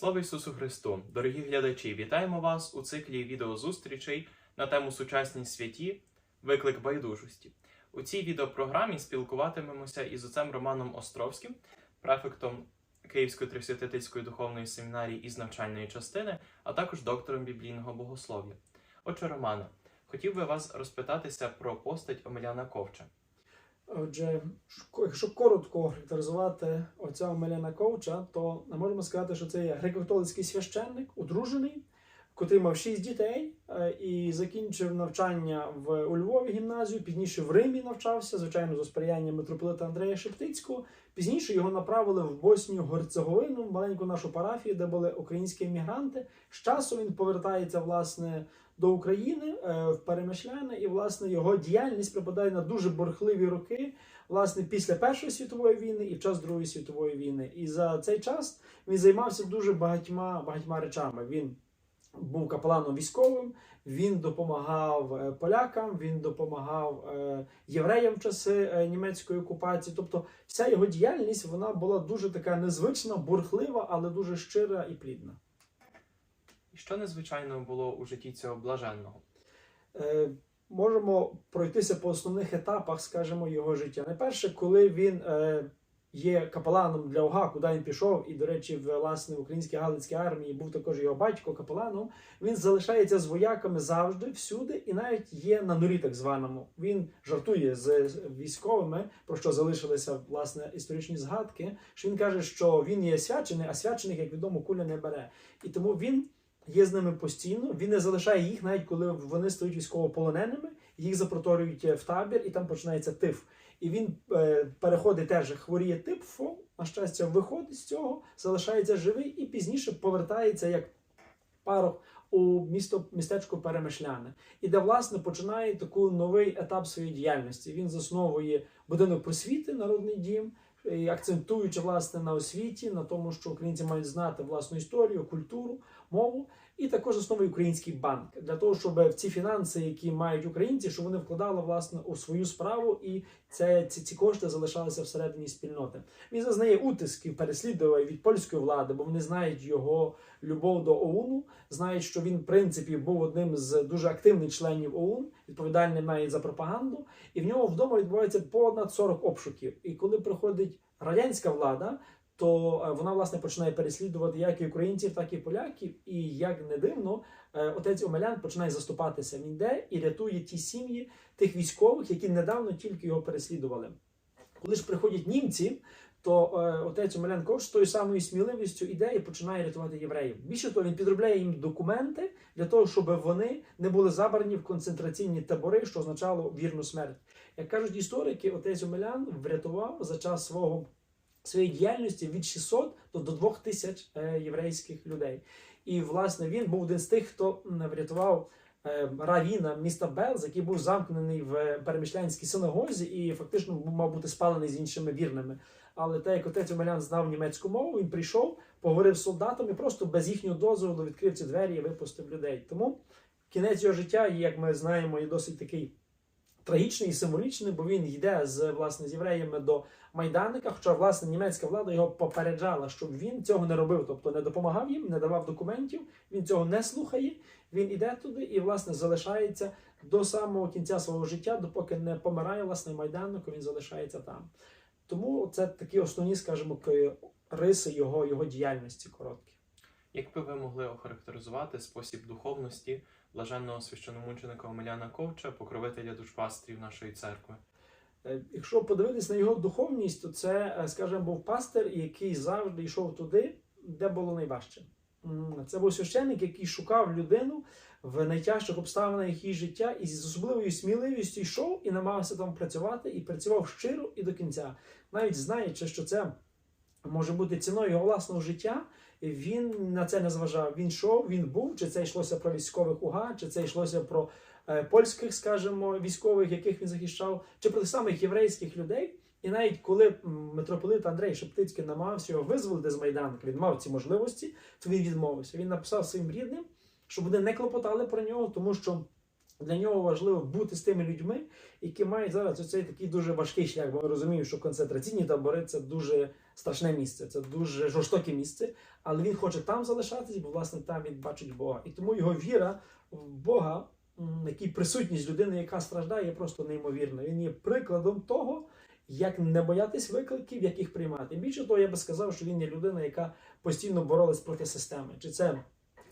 Слава Ісусу Христу! Дорогі глядачі, вітаємо вас у циклі відеозустрічей на тему Сучасні святі Виклик байдужості. У цій відеопрограмі спілкуватимемося із отцем Романом Островським, префектом Київської Трисвятительської духовної семінарії із навчальної частини, а також доктором біблійного богослов'я. Отже, Романе, хотів би вас розпитатися про постать Омеляна Ковча. Отже, якщо коротко характеризувати оця Омеляна Ковча, то можемо сказати, що це є греко-католицький священник, одружений, котрий мав шість дітей е, і закінчив навчання в у Львові гімназію. Пізніше в Римі навчався, звичайно, за сприяння митрополита Андрея Шептицького. Пізніше його направили в Боснію Герцеговину, маленьку нашу парафію, де були українські емігранти. З часу він повертається власне до України е, в Перемишляне, і власне його діяльність припадає на дуже бурхливі роки, власне, після Першої світової війни і в час Другої світової війни. І за цей час він займався дуже багатьма багатьма речами. Він був капеланом військовим, він допомагав е, полякам, він допомагав е, євреям в часи е, німецької окупації. Тобто, вся його діяльність вона була дуже така незвична, бурхлива, але дуже щира і плідна. І що незвичайного було у житті цього блаженного? Е, можемо пройтися по основних етапах, скажімо, його життя. Найперше, коли він е, є капеланом для ОГА, куди він пішов, і, до речі, в власне українській галицькій армії був також його батько капеланом. Він залишається з вояками завжди, всюди, і навіть є на норі так званому. Він жартує з військовими, про що залишилися власне історичні згадки. Що він каже, що він є свячений, а свячених, як відомо, куля не бере. І тому він є з ними постійно. Він не залишає їх, навіть коли вони стають військовополоненими, їх запроторюють в табір, і там починається тиф. І він е, переходить теж хворіє тифом, на щастя, виходить з цього, залишається живий і пізніше повертається як парох у місто містечко Перемишляне, і де власне починає таку новий етап своєї діяльності. Він засновує будинок просвіти, народний дім, і акцентуючи власне на освіті, на тому, що українці мають знати власну історію, культуру, мову, і також основує український банк для того, щоб в ці фінанси, які мають українці, щоб вони вкладали власне у свою справу, і це ці, ці кошти залишалися всередині спільноти. Він зазнає утисків, переслідувань від польської влади, бо вони знають його любов до ОУНу, знають, що він в принципі був одним з дуже активних членів ОУН, відповідальним навіть за пропаганду, і в нього вдома відбувається понад 40 обшуків. І коли приходить радянська влада, то е, вона власне починає переслідувати як і українців, так і поляків. І як не дивно, е, отець Омелян починає заступатися. Він йде і рятує ті сім'ї тих військових, які недавно тільки його переслідували. Коли ж приходять німці, то е, отець Омелян з тою самою сміливістю іде і починає рятувати євреїв. Більше того, він підробляє їм документи для того, щоб вони не були забрані в концентраційні табори, що означало вірну смерть. Як кажуть історики, отець Омелян врятував за час свого своєї діяльності від 600 до, до 2000 е, єврейських людей. І власне він був один з тих, хто врятував е, равіна міста Белз, який був замкнений в перемішлянській синагозі і фактично мав бути спалений з іншими вірними. Але те, як отець Омелян знав німецьку мову, він прийшов, поговорив з солдатами, просто без їхнього дозволу відкрив ці двері і випустив людей. Тому кінець його життя, як ми знаємо, є досить такий трагічний і символічний, бо він йде з власне з євреями до майданника. Хоча власне німецька влада його попереджала, щоб він цього не робив, тобто не допомагав їм, не давав документів. Він цього не слухає. Він іде туди і власне залишається до самого кінця свого життя, допоки не помирає власне майданнику. Він залишається там. Тому це такі основні, скажімо, риси його, його діяльності короткі. Як би ви могли охарактеризувати спосіб духовності блаженного священомученика Омеляна Ковча, покровителя душпастрів нашої церкви? Е, Якщо подивитись на його духовність, то це, е, скажімо, був пастир, який завжди йшов туди, де було найважче. Це був священник, який шукав людину в найтяжчих обставинах її життя і з особливою сміливістю йшов і намагався там працювати, і працював щиро і до кінця, навіть знаючи, що це може бути ціною його власного життя. Він на це не зважав. Він йшов, він був, чи це йшлося про військових УГА, чи це йшлося про е, польських, скажімо, військових, яких він захищав, чи про тих самих єврейських людей. І навіть коли митрополит Андрей Шептицький намагався його визволити з Майданки, він мав ці можливості, то він відмовився. Він написав своїм рідним, щоб вони не клопотали про нього, тому що Для нього важливо бути з тими людьми, які мають зараз оцей такий дуже важкий шлях, бо ми розуміємо, що концентраційні табори це дуже страшне місце, це дуже жорстоке місце, але він хоче там залишатись, бо власне там він бачить Бога. І тому його віра в Бога, який присутність людини, яка страждає, є просто неймовірна. Він є прикладом того, як не боятись викликів, як їх приймати. Більше того, я би сказав, що він є людина, яка постійно боролась проти системи. Чи це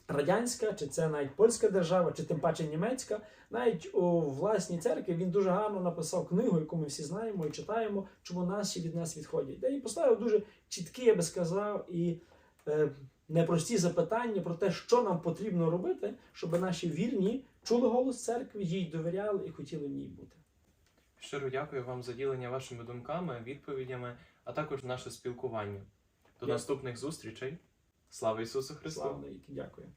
радянська, чи це навіть польська держава, чи тим паче німецька. Навіть у власній церкві він дуже гарно написав книгу, яку ми всі знаємо і читаємо, чому наші від нас відходять. Де він поставив дуже чіткі, я би сказав, і е, непрості запитання про те, що нам потрібно робити, щоб наші вірні чули голос церкви, їй довіряли і хотіли в ній бути. Щиро дякую вам за ділення вашими думками, відповідями, а також наше спілкування. До Дякую. наступних зустрічей. Слава Ісусу Христу! Слава дякую.